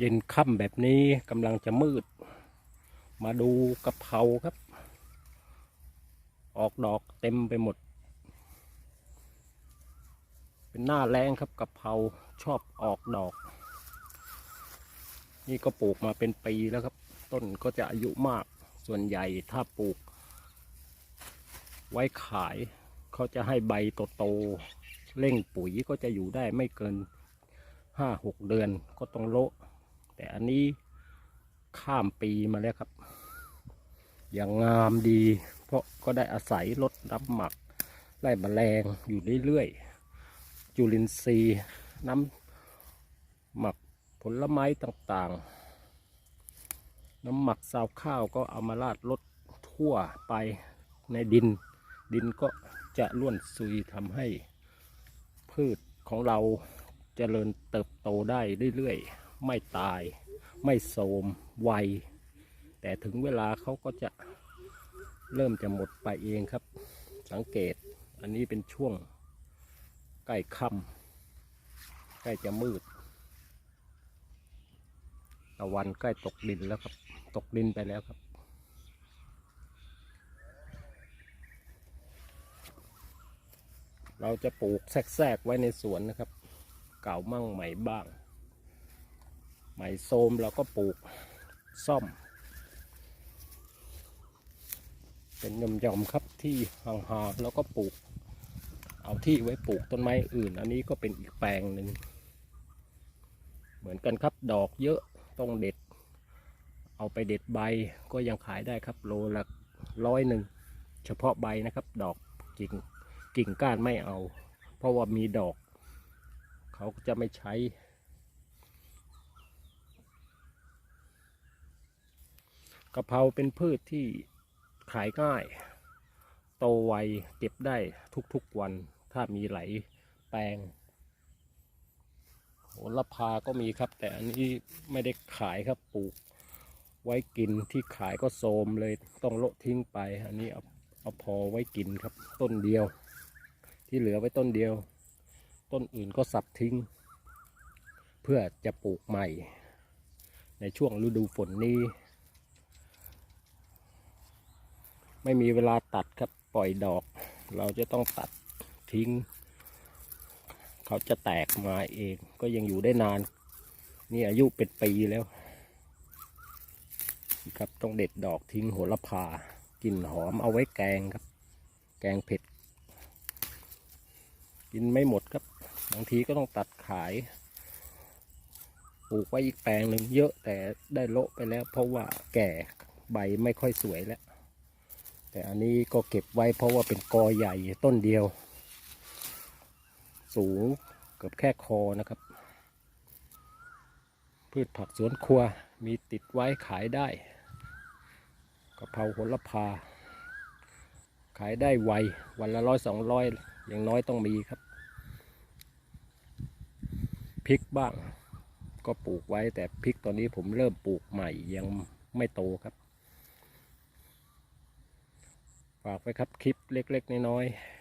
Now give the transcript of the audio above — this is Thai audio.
เย็นค่ำแบบนี้กำลังจะมืด มาดูกะเพราครับ ออกดอกเต็มไปหมด เป็นหน้าแรงครับกะเพราชอบออกดอก นี่ก็ปลูกมาเป็นปีแล้วครับ ต้นก็จะอายุมากส่วนใหญ่ถ้าปลูก ไว้ขายเขาจะให้ใบโตๆเร่งปุ๋ยก็จะอยู่ได้ไม่เกินห้าหกเดือนก็ต้องโละ แต่อันนี้ข้ามปีมาแล้วครับ อย่างงามดี เพราะก็ได้อาศัยลดน้ำหมักไล่แมลงอยู่เรื่อยๆจุลินทรีย์น้ำหมักผลไม้ต่างๆ น้ำหมักซาวข้าวก็เอามาราดลดทั่วไปในดิน ดินก็จะล้วนซุยทำให้พืชของเราเจริญเติบโตได้เรื่อยๆ ไม่ตาย ไม่โทรมไวแต่ถึงเวลาเขาก็จะเริ่มจะหมดไปเองครับ สังเกตอันนี้เป็นช่วงใกล้ค่ำใกล้จะมืดตะวันใกล้ตกดินแล้วครับ ตกดินไปแล้วครับ เราจะปลูกแทรกๆไว้ในสวนนะครับ เก่ามั่งใหม่บ้าง ใหม่โซมเราก็ปลูกซ่อม เป็นย่อมๆครับที่ห่างๆแล้วก็ปลูก เอาที่ไว้ปลูกต้นไม้อื่น อันนี้ก็เป็นอีกแปลงหนึ่งเหมือนกันครับดอกเยอะต้องเด็ด เอาไปเด็ดใบก็ยังขายได้ครับโลละร้อยหนึ่งเฉพาะใบนะครับ ดอกกิ่งกิ่งก้านไม่เอา เพราะว่ามีดอก เขาจะไม่ใช้ะเพราเป็นพืชที่ขายง่าย โตไวเก็บได้ทุกๆวัน ถ้ามีไหลแปลงโหระพาก็มีครับ แต่อันนี้ไม่ได้ขายครับปลูก ไว้กินที่ขายก็โทรมเลยต้องโละทิ้งไป อันนี้เอาเอาพอไว้กินครับ ต้นเดียว ที่เหลือไว้ต้นเดียว ต้นอื่นก็สับทิ้ง เพื่อจะปลูกใหม่ ในช่วงฤดูฝนนี้ ไม่มีเวลาตัดครับปล่อยดอก เราจะต้องตัดทิ้ง เขาจะแตกมาเองก็ยังอยู่ได้นาน นี่อายุเป็นปีแล้ว ครับต้องเด็ดดอกทิ้งโหระพากลิ่นหอมเอาไว้แกงครับ แกงเผ็ด กินไม่หมดครับ บางทีก็ต้องตัดขายปลูกไว้อีกแปลงหนึ่งเยอะแต่ได้โละไปแล้ว เพราะว่าแก่ใบไม่ค่อยสวยแล้ว แต่อันนี้ก็เก็บไว้เพราะว่าเป็นกอใหญ่ต้นเดียว สูงเกือบแค่คอนะครับ พืชผักสวนครัวมีติดไว้ขายได้กะเพราโหระพา ขายได้ไว วันละร้อยสองร้อยอย่างน้อยต้องมีครับพริกบ้างก็ปลูกไว้แต่พริกตอนนี้ผมเริ่มปลูกใหม่ยังไม่โตครับ ฝากไว้ครับคลิปเล็ก ๆ น้อยๆ